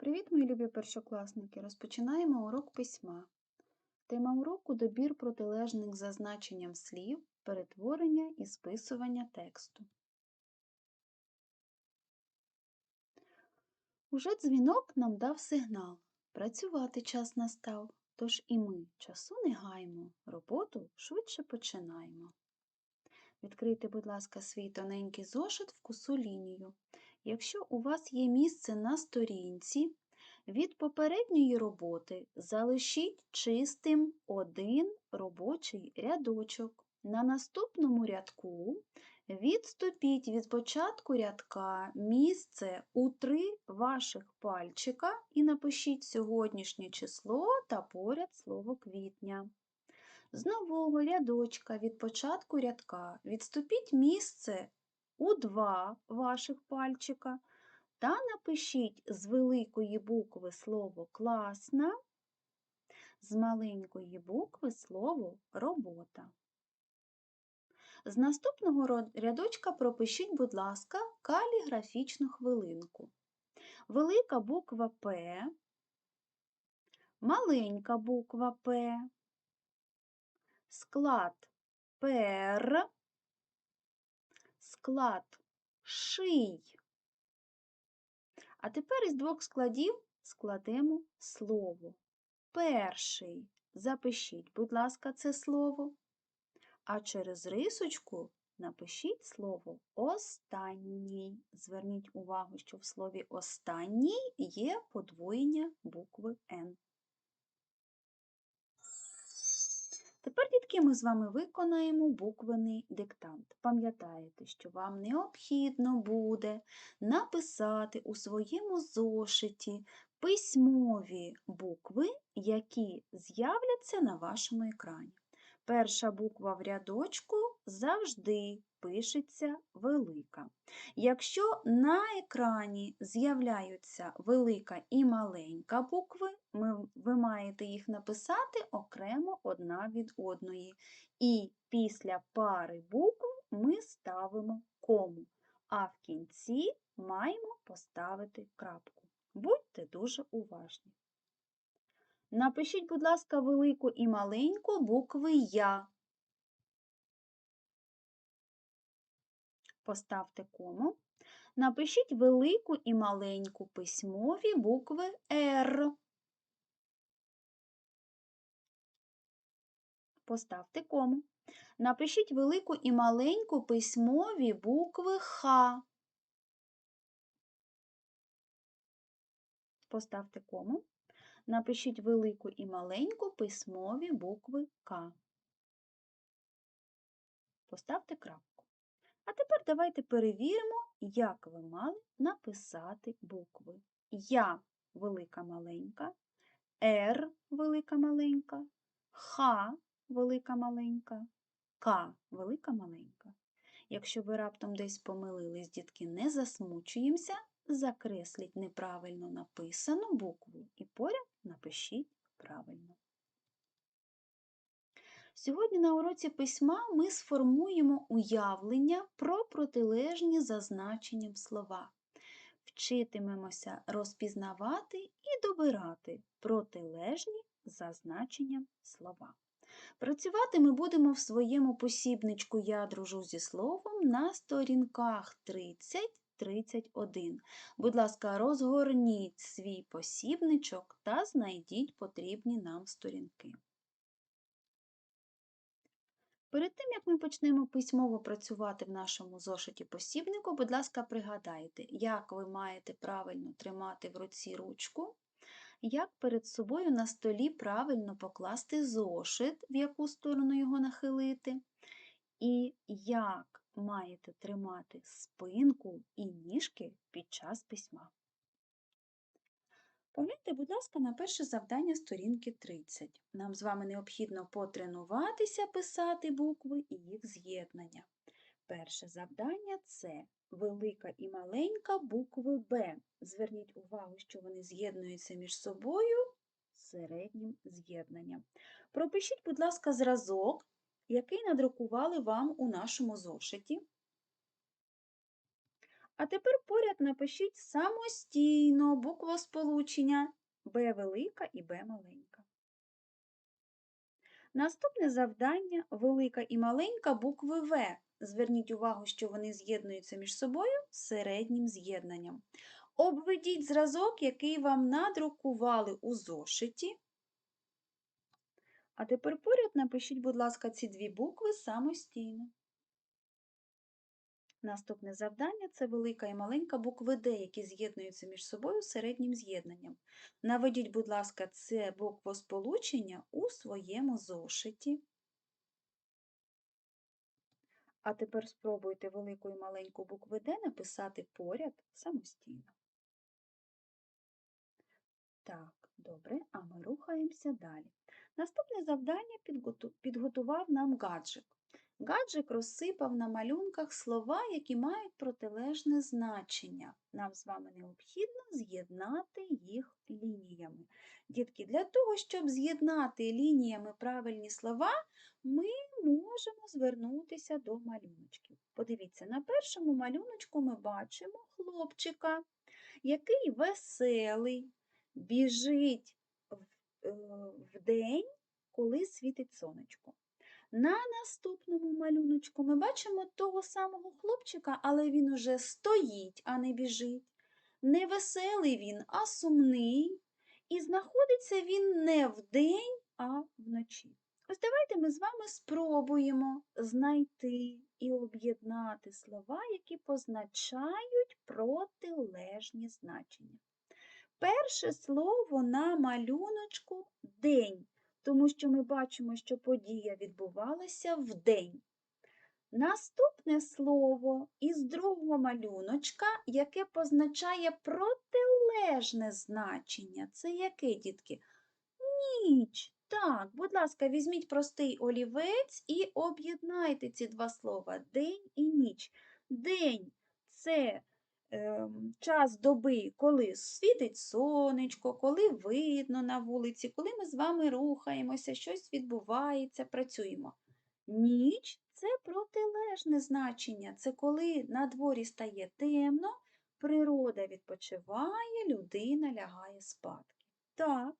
Привіт, мої любі першокласники! Розпочинаємо урок письма. Тема уроку добір протилежних за значенням слів, перетворення і списування тексту. Уже дзвінок нам дав сигнал. Працювати час настав, тож і ми часу не гаймо, роботу швидше починаємо. Відкрийте, будь ласка, свій тоненький зошит в косу лінію. Якщо у вас є місце на сторінці, від попередньої роботи залишіть чистим один робочий рядочок. На наступному рядку відступіть від початку рядка місце у три ваших пальчика і напишіть сьогоднішнє число та поряд слово квітня. З нового рядочка від початку рядка відступіть місце у два ваших пальчика та напишіть з великої букви слово класна, з маленької букви слово робота. З наступного рядочка пропишіть, будь ласка, каліграфічну хвилинку. Велика буква П, маленька буква П, склад пер, склад ший. А тепер із двох складів складемо слово. Перший. Запишіть, будь ласка, це слово. А через рисочку напишіть слово останній. Зверніть увагу, що в слові останній є подвоєння букви Н. Тепер, дітки, ми з вами виконаємо буквений диктант. Пам'ятаєте, що вам необхідно буде написати у своєму зошиті письмові букви, які з'являться на вашому екрані. Перша буква в рядочку завжди пишеться велика. Якщо на екрані з'являються велика і маленька букви, ви маєте їх написати окремо одна від одної. І після пари букв ми ставимо кому, а в кінці маємо поставити крапку. Будьте дуже уважні. Напишіть, будь ласка, велику і маленьку букви Я. Поставте кому. Напишіть велику і маленьку письмові букви Р. Поставте кому. Напишіть велику і маленьку письмові букви Х. Поставте кому. Напишіть велику і маленьку письмові букви К. Поставте крапку. А тепер давайте перевіримо, як ви мали написати букви. Я велика маленька, Р велика маленька, Х велика маленька, К велика маленька. Якщо ви раптом десь помилились, дітки, не засмучуємося, закресліть неправильно написану букву і поряд напишіть правильно. Сьогодні на уроці письма ми сформуємо уявлення про протилежні за значенням слова. Вчитимемося розпізнавати і добирати протилежні за значенням слова. Працювати ми будемо в своєму посібничку Я дружу зі словом на сторінках 30 31. Будь ласка, розгорніть свій посібничок та знайдіть потрібні нам сторінки. Перед тим, як ми почнемо письмово працювати в нашому зошиті посібнику, будь ласка, пригадайте, як ви маєте правильно тримати в руці ручку, як перед собою на столі правильно покласти зошит, в яку сторону його нахилити, і як маєте тримати спинку і ніжки під час письма. Погляньте, будь ласка, на перше завдання сторінки 30. Нам з вами необхідно потренуватися писати букви і їх з'єднання. Перше завдання це велика і маленька букви Б. Зверніть увагу, що вони з'єднуються між собою середнім з'єднанням. Пропишіть, будь ласка, зразок який надрукували вам у нашому зошиті. А тепер поряд напишіть самостійно буквосполучення Б велика і Б маленька. Наступне завдання велика і маленька букви В. Зверніть увагу, що вони з'єднуються між собою середнім з'єднанням. Обведіть зразок, який вам надрукували у зошиті. А тепер поряд напишіть, будь ласка, ці дві букви самостійно. Наступне завдання це велика і маленька букви Д, які з'єднуються між собою середнім з'єднанням. Наведіть, будь ласка, це буквосполучення у своєму зошиті. А тепер спробуйте велику і маленьку букви Д написати поряд самостійно. Так, добре, а ми рухаємося далі. Наступне завдання підготував нам гаджик. Гаджик розсипав на малюнках слова, які мають протилежне значення. Нам з вами необхідно з'єднати їх лініями. Дітки, для того, щоб з'єднати лініями правильні слова, ми можемо звернутися до малюночків. Подивіться, на першому малюночку ми бачимо хлопчика, який веселий, біжить в, е, в день, коли світить сонечко. На наступному малюночку ми бачимо того самого хлопчика, але він уже стоїть, а не біжить. Не веселий він, а сумний. І знаходиться він не вдень, а вночі. Ось давайте ми з вами спробуємо знайти і об'єднати слова, які позначають протилежні значення. Перше слово на малюночку день тому що ми бачимо, що подія відбувалася вдень. Наступне слово із другого малюночка, яке позначає протилежне значення. Це яке, дітки? Ніч. Так, будь ласка, візьміть простий олівець і об'єднайте ці два слова день і ніч. День це час доби, коли світить сонечко, коли видно на вулиці, коли ми з вами рухаємося, щось відбувається, працюємо. Ніч це протилежне значення, це коли на дворі стає темно, природа відпочиває, людина лягає спадки. Так.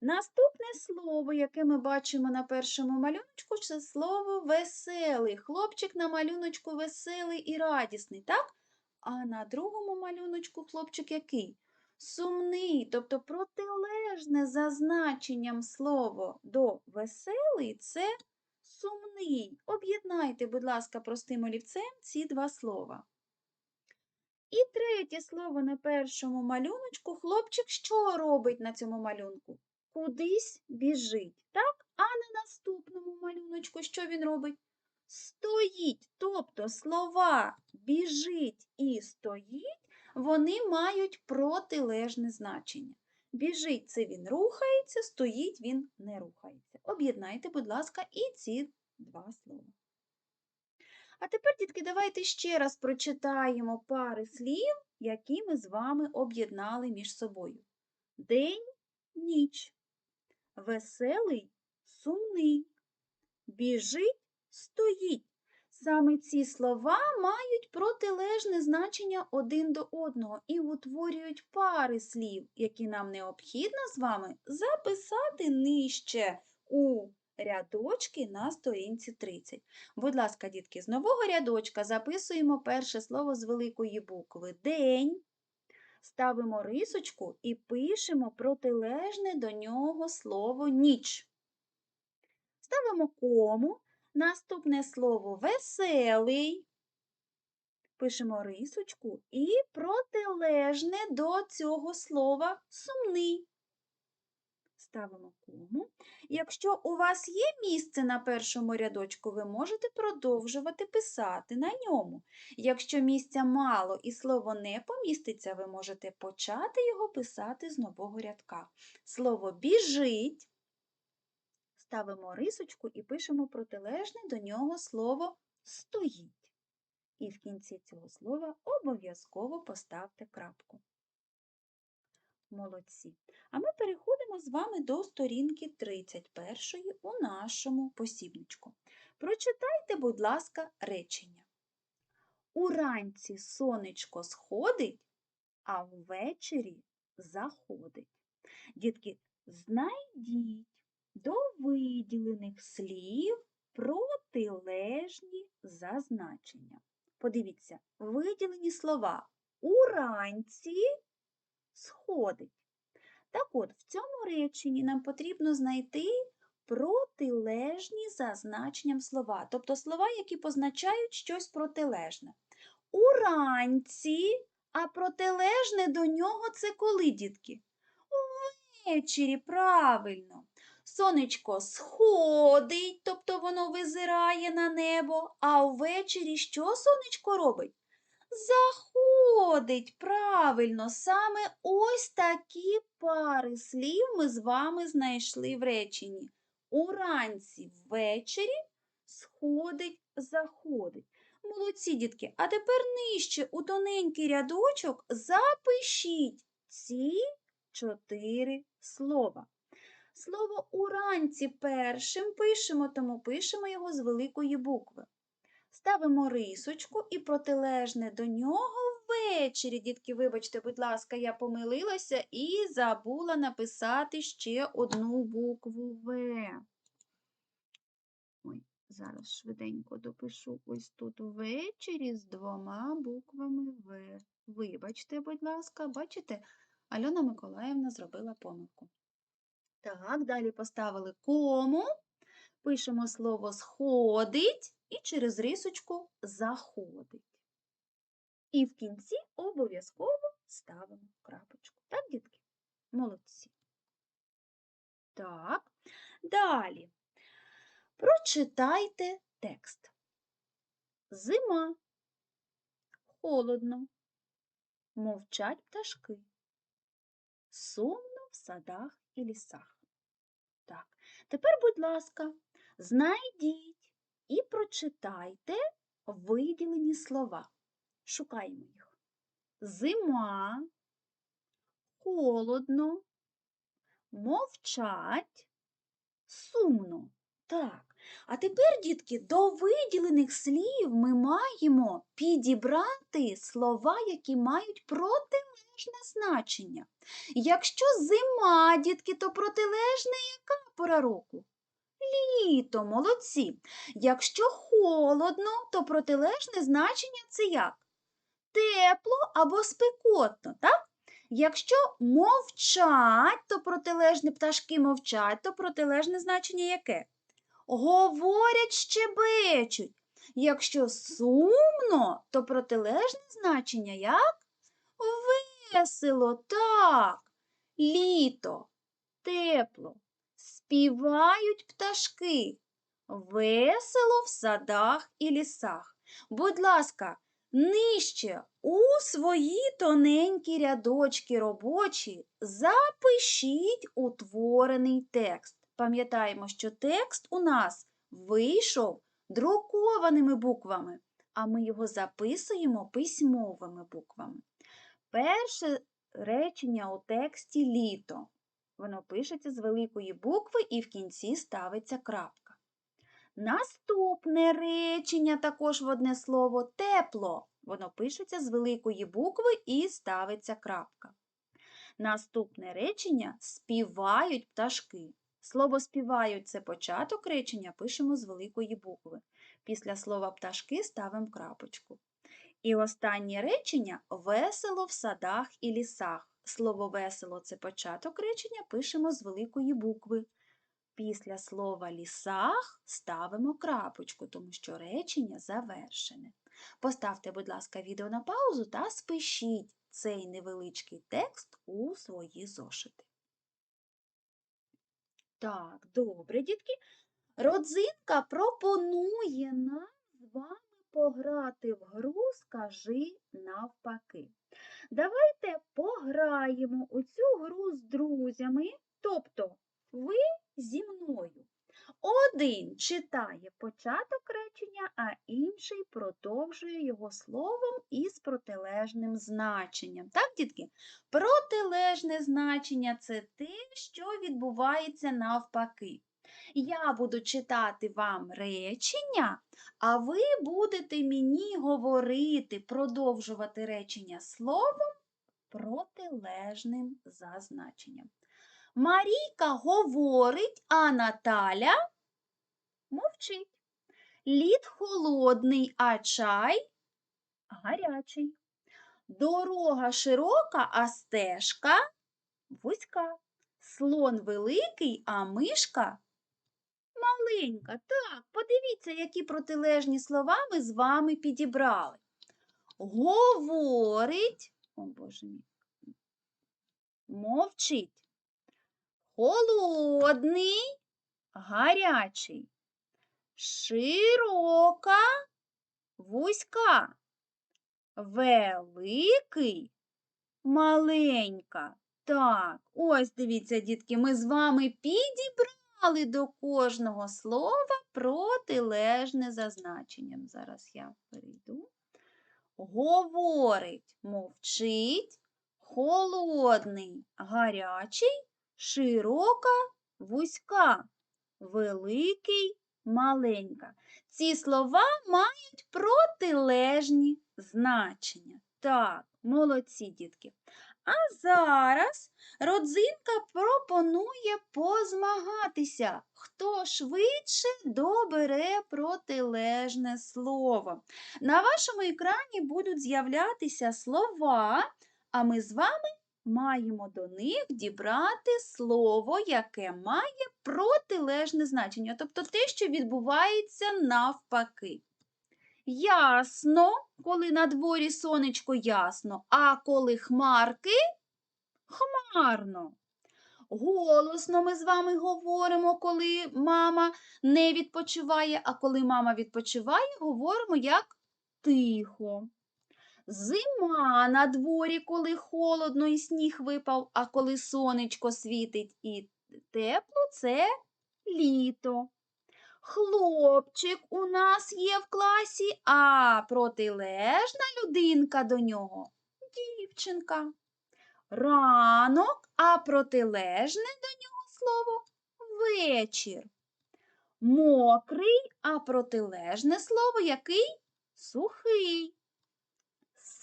Наступне слово, яке ми бачимо на першому малюночку, це слово веселий. Хлопчик на малюночку веселий і радісний, так? А на другому малюночку хлопчик який? Сумний, тобто протилежне за значенням слово до веселий це сумний. Об'єднайте, будь ласка, простим олівцем ці два слова. І третє слово на першому малюночку. Хлопчик що робить на цьому малюнку? Кудись біжить, так? А на наступному малюночку що він робить? Стоїть, тобто слова біжить і стоїть, вони мають протилежне значення. Біжить це він рухається, стоїть він не рухається. Об'єднайте, будь ласка, і ці два слова. А тепер, дітки, давайте ще раз прочитаємо пари слів, які ми з вами об'єднали між собою. День, ніч, веселий, сумний, біжить, стоїть. Саме ці слова мають протилежне значення один до одного і утворюють пари слів, які нам необхідно з вами записати нижче у рядочки на сторінці 30. Будь ласка, дітки, з нового рядочка записуємо перше слово з великої букви День. Ставимо рисочку і пишемо протилежне до нього слово ніч. Ставимо кому. Наступне слово веселий. Пишемо рисочку і протилежне до цього слова сумний. Ставимо кому. Якщо у вас є місце на першому рядочку, ви можете продовжувати писати на ньому. Якщо місця мало і слово не поміститься, ви можете почати його писати з нового рядка. Слово біжить. Ставимо рисочку і пишемо протилежне до нього слово стоїть. І в кінці цього слова обов'язково поставте крапку. Молодці. А ми переходимо з вами до сторінки 31 у нашому посібничку. Прочитайте, будь ласка, речення. Уранці сонечко сходить, а ввечері заходить. Дітки, знайдіть до виділених слів протилежні зазначення. Подивіться, виділені слова уранці сходить. Так от, в цьому реченні нам потрібно знайти протилежні за значенням слова, тобто слова, які позначають щось протилежне. Уранці, а протилежне до нього це коли, дітки? Увечері, правильно. Сонечко сходить, тобто воно визирає на небо, а ввечері що сонечко робить? Заходить, правильно, саме ось такі пари слів ми з вами знайшли в реченні. Уранці ввечері сходить, заходить. Молодці, дітки, а тепер нижче у тоненький рядочок запишіть ці чотири слова. Слово уранці першим пишемо, тому пишемо його з великої букви. Ставимо рисочку і протилежне до нього ввечері. Дітки, вибачте, будь ласка, я помилилася і забула написати ще одну букву В. Ой, зараз швиденько допишу ось тут ввечері з двома буквами В. Вибачте, будь ласка, бачите, Альона Миколаївна зробила помилку. Так, далі поставили кому, пишемо слово сходить і через рисочку заходить. І в кінці обов'язково ставимо крапочку. Так, дітки? Молодці. Так, далі. Прочитайте текст. Зима. Холодно. Мовчать пташки. Сумно в садах і лісах. Тепер, будь ласка, знайдіть і прочитайте виділені слова. Шукаємо їх. Зима, холодно, мовчать, сумно. Так. А тепер, дітки, до виділених слів ми маємо підібрати слова, які мають протилежне значення. Якщо зима, дітки, то протилежне яка пора року? Літо, молодці. Якщо холодно, то протилежне значення це як? Тепло або спекотно, так? Якщо мовчать, то протилежне пташки мовчать, то протилежне значення яке? Говорять, щебечуть. Якщо сумно, то протилежне значення як? Весело, так. Літо, тепло. Співають пташки. Весело в садах і лісах. Будь ласка, нижче у свої тоненькі рядочки робочі запишіть утворений текст. Пам'ятаємо, що текст у нас вийшов друкованими буквами, а ми його записуємо письмовими буквами. Перше речення у тексті літо. Воно пишеться з великої букви і в кінці ставиться крапка. Наступне речення також в одне слово тепло. Воно пишеться з великої букви і ставиться крапка. Наступне речення співають пташки. Слово співають це початок речення, пишемо з великої букви. Після слова пташки ставимо крапочку. І останнє речення весело в садах і лісах. Слово весело це початок речення, пишемо з великої букви. Після слова лісах ставимо крапочку, тому що речення завершене. Поставте, будь ласка, відео на паузу та спишіть цей невеличкий текст у свої зошити. Так, добре, дітки. Родзинка пропонує нам з вами пограти в гру Скажи навпаки. Давайте пограємо у цю гру з друзями, тобто ви зі мною. Один читає початок речення, а інший продовжує його словом із протилежним значенням. Так, дітки? Протилежне значення це те, що відбувається навпаки. Я буду читати вам речення, а ви будете мені говорити, продовжувати речення словом протилежним за значенням. Марійка говорить, а Наталя мовчить. Лід холодний, а чай гарячий. Дорога широка, а стежка вузька. Слон великий, а мишка маленька. Так, подивіться, які протилежні слова ми з вами підібрали. Говорить, о Боже мій, мовчить. Холодний, гарячий. Широка, вузька. Великий, маленька. Так, ось дивіться, дітки, ми з вами підібрали до кожного слова протилежне за значенням. Зараз я перейду. Говорить, мовчить, холодний, гарячий, широка, вузька, великий, маленька. Ці слова мають протилежні значення. Так, молодці, дітки. А зараз родзинка пропонує позмагатися, хто швидше добере протилежне слово. На вашому екрані будуть з'являтися слова, а ми з вами маємо до них дібрати слово, яке має протилежне значення, тобто те, що відбувається навпаки. Ясно, коли на дворі сонечко ясно, а коли хмарки хмарно. Голосно ми з вами говоримо, коли мама не відпочиває, а коли мама відпочиває, говоримо як тихо. Зима на дворі, коли холодно і сніг випав, а коли сонечко світить і тепло, це літо. Хлопчик у нас є в класі, а протилежна людинка до нього дівчинка. Ранок, а протилежне до нього слово вечір. Мокрий, а протилежне слово який? Сухий.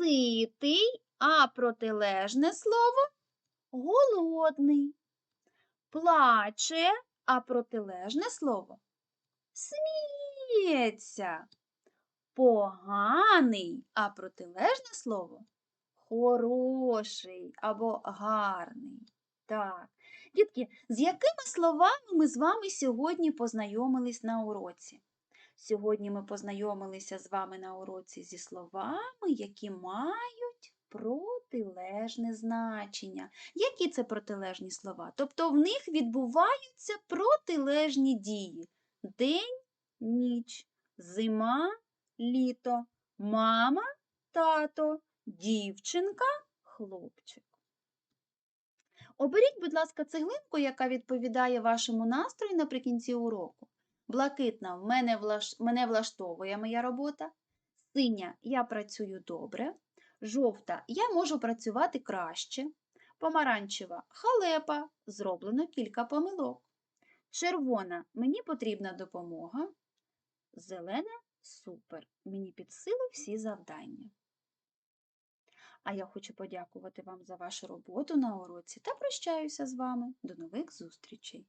Ситий, а протилежне слово голодний. Плаче, а протилежне слово сміється. Поганий, а протилежне слово хороший або гарний. Так. Дітки, з якими словами ми з вами сьогодні познайомились на уроці? Сьогодні ми познайомилися з вами на уроці зі словами, які мають протилежне значення. Які це протилежні слова? Тобто в них відбуваються протилежні дії. День, ніч, зима, літо, мама, тато, дівчинка, хлопчик. Оберіть, будь ласка, цеглинку, яка відповідає вашому настрою наприкінці уроку. Блакитна мене, влаш... мене влаштовує моя робота. Синя я працюю добре. Жовта я можу працювати краще. Помаранчева халепа, зроблено кілька помилок. Червона мені потрібна допомога. Зелена супер. Мені під силу всі завдання. А я хочу подякувати вам за вашу роботу на уроці та прощаюся з вами. До нових зустрічей!